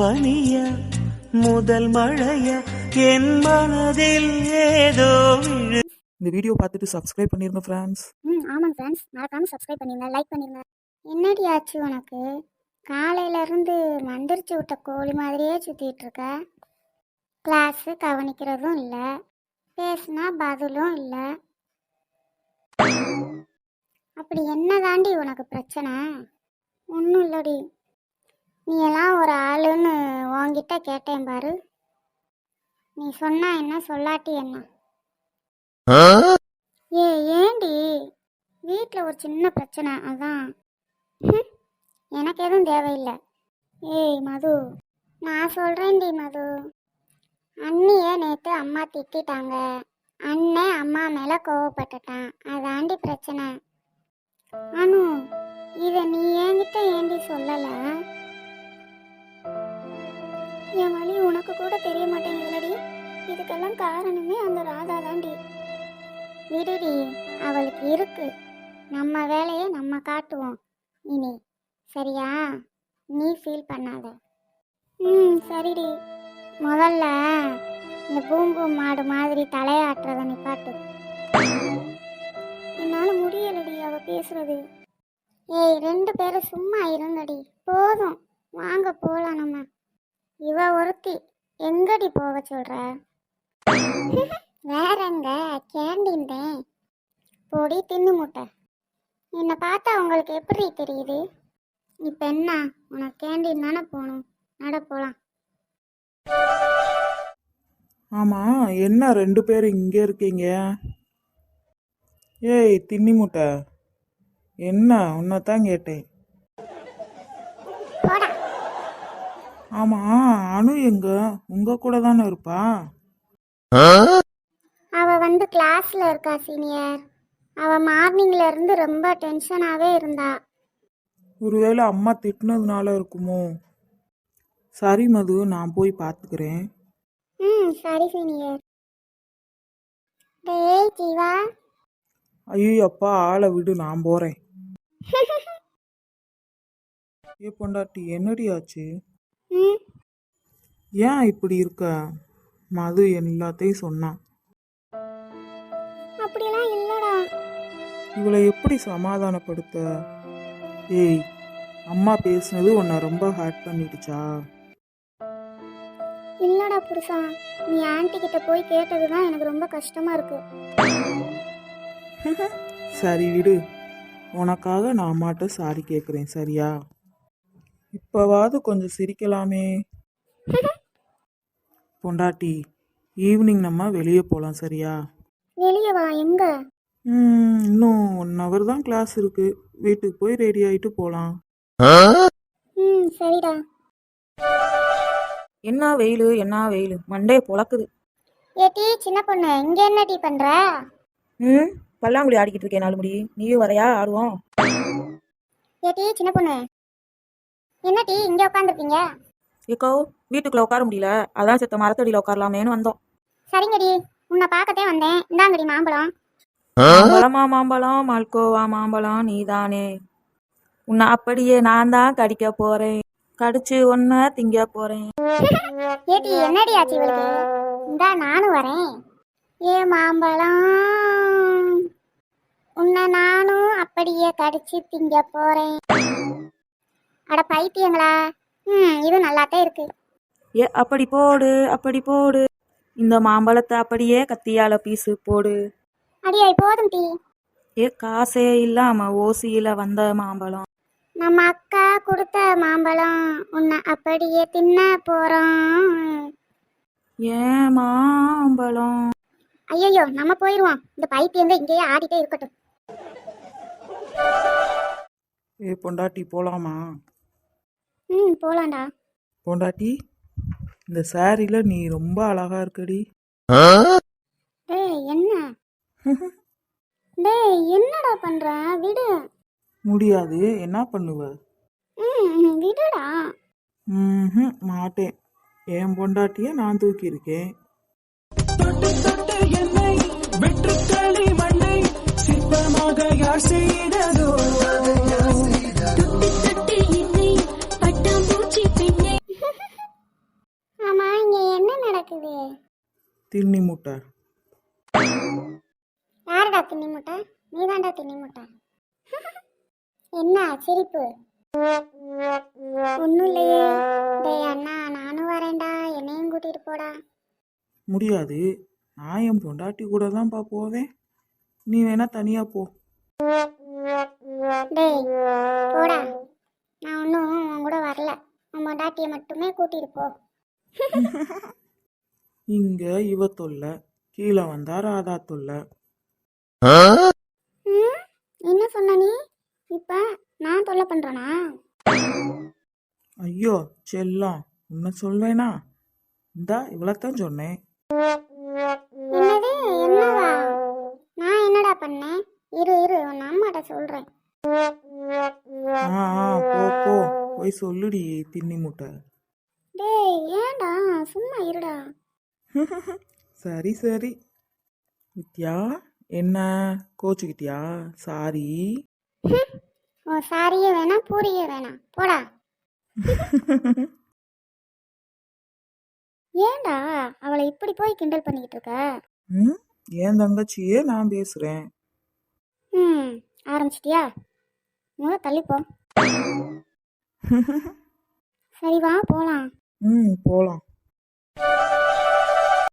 பனிய முதல் மழைய என் மனதில் ஏதோ இந்த வீடியோ பார்த்துட்டு சப்ஸ்கிரைப் பண்ணிருங்க ஃப்ரெண்ட்ஸ் ம் ஆமாங்க ஃப்ரெண்ட்ஸ் மறக்காமல் சப்ஸ்கிரைப் பண்ணிருங்க லைக் பண்ணிருங்க. என்னடி ஆச்சு உனக்கு? காலையில இருந்து மந்திரிச்சு விட்ட கோழி மாதிரியே சுற்றிட்டு இருக்க. கிளாஸு கவனிக்கிறதும் இல்லை. பேசுனா பதிலும் இல்லை. அப்படி என்ன தாண்டி உனக்கு பிரச்சனை? ஒன்றும் இல்லடி. நீ எல்லாம் ஒரு ஆளுன்னு உன்கிட்ட கேட்டேன் பாரு. நீ சொன்னா என்ன சொல்லாட்டி என்ன? ஏ ஏண்டி? வீட்டில் ஒரு சின்ன பிரச்சனை அதான். எனக்கு எதுவும் தேவையில்லை. ஏய் மது நான் சொல்கிறேன்டி மது. அண்ணியை நேற்று அம்மா திட்டிட்டாங்க. அண்ணன் அம்மா மேலே கோவப்பட்டுட்டான். அதாண்டி பிரச்சனை. அனு இதை நீ என்கிட்ட ஏண்டி சொல்லலை? என் வழி உனக்கு கூட தெரிய மாட்டேங்குதுலடி. இதுக்கெல்லாம் காரணமே அந்த ராதா தாண்டி விடுடி அவளுக்கு இருக்கு. நம்ம வேலையை நம்ம காட்டுவோம். இனி சரியா? நீ ஃபீல் பண்ணாத. ம் சரிடி. முதல்ல இந்த பூம்பு மாடு மாதிரி தலையாட்டுறத நிப்பாட்டு என்னால் முடியலடி அவ பேசுறது. ஏய் ரெண்டு பேரும் சும்மா இருந்தடி போதும். வாங்க போகலாம் நம்ம. இவ ஒருத்தி. எங்கடி போக சொல்ற? வேற எங்க கேண்டீன் தான் பொடி தின்னு முட்டை. என்னை பார்த்தா உங்களுக்கு எப்படி தெரியுது? இப்போ என்ன? உனக்கு கேண்டீன் தானே போகணும். நட போகலாம் ஆமா என்ன ரெண்டு பேரும் இங்கே இருக்கீங்க? ஏய் தின்னி முட்டை. என்ன? உன்னைத்தான் கேட்டேன் போடா ஆமா அனு எங்க? உங்க கூட தானே இருப்பா? அவ வந்து கிளாஸ்ல இருக்கா சீனியர் அவ மார்னிங்ல இருந்து ரொம்ப டென்ஷனாவே இருந்தா. ஒருவேளை அம்மா திட்டினதுனால இருக்குமோ? சரி மது நான் போய் பார்த்துக்கிறேன் ம் சரி சீனியர் டேய் ஜீவா. ஐயோ அப்பா ஆளை விடு நான் போறேன். ஏ பொண்டாட்டி என்னடி ஆச்சு? ம். ஏன் இப்படி இருக்க? மது எல்லாத்தையும் சொன்னான் அப்படியெல்லாம் இல்லடா. இவளை எப்படி சமாதானப்படுத்த? ஏய் அம்மா பேசுனது உன்னை ரொம்ப ஹர்ட் பண்ணிடுச்சா? இல்லடா புருஷா நீ ஆன்ட்டி கிட்ட போய் கேட்டதுதான் எனக்கு ரொம்ப கஷ்டமா இருக்கு. சரி விடு. உனக்காக நான் அம்மாட்ட சாரி கேட்குறேன் சரியா? இப்போவாவது கொஞ்சம் சிரிக்கலாமே. பொண்டாட்டி ஈவினிங் நம்ம வெளியே போகலாம் சரியா? வெளியே வா எங்க? ம், இன்னும் ஒன் ஹவர் தான் கிளாஸ் இருக்கு. வீட்டுக்கு போய் ரெடி ஆகிட்டு போகலாம் ம் சரிடா. என்ன வெயில் என்ன வெயில்? மண்டே பொழக்குது. ஏட்டி சின்ன பொண்ணு இங்க என்ன டீ பண்ற? ம் பல்லாங்குழி ஆடிக்கிட்டு இருக்கேன் நாலு முடி நீயும் வரையா ஆடுவோம். ஏட்டி சின்ன பொண்ணு. என்ன டீ இங்க உட்காந்துருக்கீங்க? ஏக்கோ வீட்டுக்குள்ள உட்கார முடியல. அதான் செத்த மரத்தடியில் உட்காரலாமேன்னு வந்தோம். சரிங்கடி உன்னை பார்க்கத்தே வந்தேன். இந்தாங்கடி மாம்பழம். மாம்பழமா மாம்பழம்? மால்கோவா மாம்பழம்? நீதானே. உன்னை அப்படியே நான் தான் கடிக்க போறேன். கடிச்சு ஒன்ன திங்க போறேன். ஏட்டி என்னடி ஆச்சு இவளுக்கு? இந்தா நானும் வரேன். ஏ மாம்பழம். உன்னை நானும் அப்படியே கடிச்சு திங்க போறேன். அட பைத்தியங்களா? ம் இது நல்லாத்தான் இருக்கு. ஏ அப்படி போடு அப்படி போடு. இந்த மாம்பழத்தை அப்படியே கத்தியால பீஸு போடு. அடியாய் போதும் டீ. ஏ காசே இல்லாம ஓசியில வந்த மாம்பழம். நம்ம அக்கா கொடுத்த மாம்பழம் உன்னை அப்படியே தின்ன போறோம் ஏன் மாம்பழம்? ஐயோ நம்ம போயிருவோம். இந்த பைத்தியம் தான் இங்கேயே ஆடிட்டே இருக்கட்டும். ஏ பொண்டாட்டி போகலாமா ம் போலாம்டா. பொண்டாட்டி இந்த சாரியில் நீ ரொம்ப அழகா இருக்கடி. டேய் என்ன? டேய் என்னடா பண்ற? விடு. முடியாது. என்ன பண்ணுவ? ம் விடுடா. ம்ஹும், மாட்டேன். என் பொண்டாட்டியை நான் தூக்கியிருக்கேன். தொட்டு தொட்டு என்னை வெற்றுக்களி மண்ணை சிற்பமாக யார் செய்ததோ? முட்டை யாருடா தின்னி முட்டை நீதான்டா தின்னி முட்டை என்ன சிரிப்பு? ஒன்றும் இல்லையே. டேய் அண்ணா நானும் வரேன்டா. என்னையும் கூட்டிட்டு போடா. முடியாது. நான் என் பொண்டாட்டி கூட தான்ப்பா போவேன். நீ வேணா தனியா போ. டேய் போடா. நான் ஒன்றும் உன் கூட வரல. உன் பொண்டாட்டியை மட்டுமே கூட்டிட்டு போ. இங்க இவ தொல்லை கீழே வந்தா ராதா தொல்லை. ம் என்ன சொன்ன நீ? இப்போ நான் தொல்லை பண்ணுறேனா ஐயோ செல்லம் உன்னை சொல்வேனா? இந்தா இவ்வளோத்தான் சொன்னேன். என்னது என்னவா? நான் என்னடா பண்ணேன்? இரு இரு உன் அம்மாட்ட சொல்கிறேன் ஆ ஆ போ போ போய் சொல்லுடி தின்னி முட்டை. டேய் ஏன்டா சும்மா இருடா. சரி சரி. வித்யா என்ன? கோச்சுக்கிட்டியா? சாரி. உன் சாரியே வேணாம் பூரியே வேணாம். போடா. ஏன்டா அவளை இப்படி போய் கிண்டல் பண்ணிக்கிட்டு இருக்க? ம் என் தங்கச்சியே நான் பேசுறேன். ம் ஆரம்பிச்சிட்டியா? முத தள்ளிப்போ சரி வா போலாம். ம் போலாம்.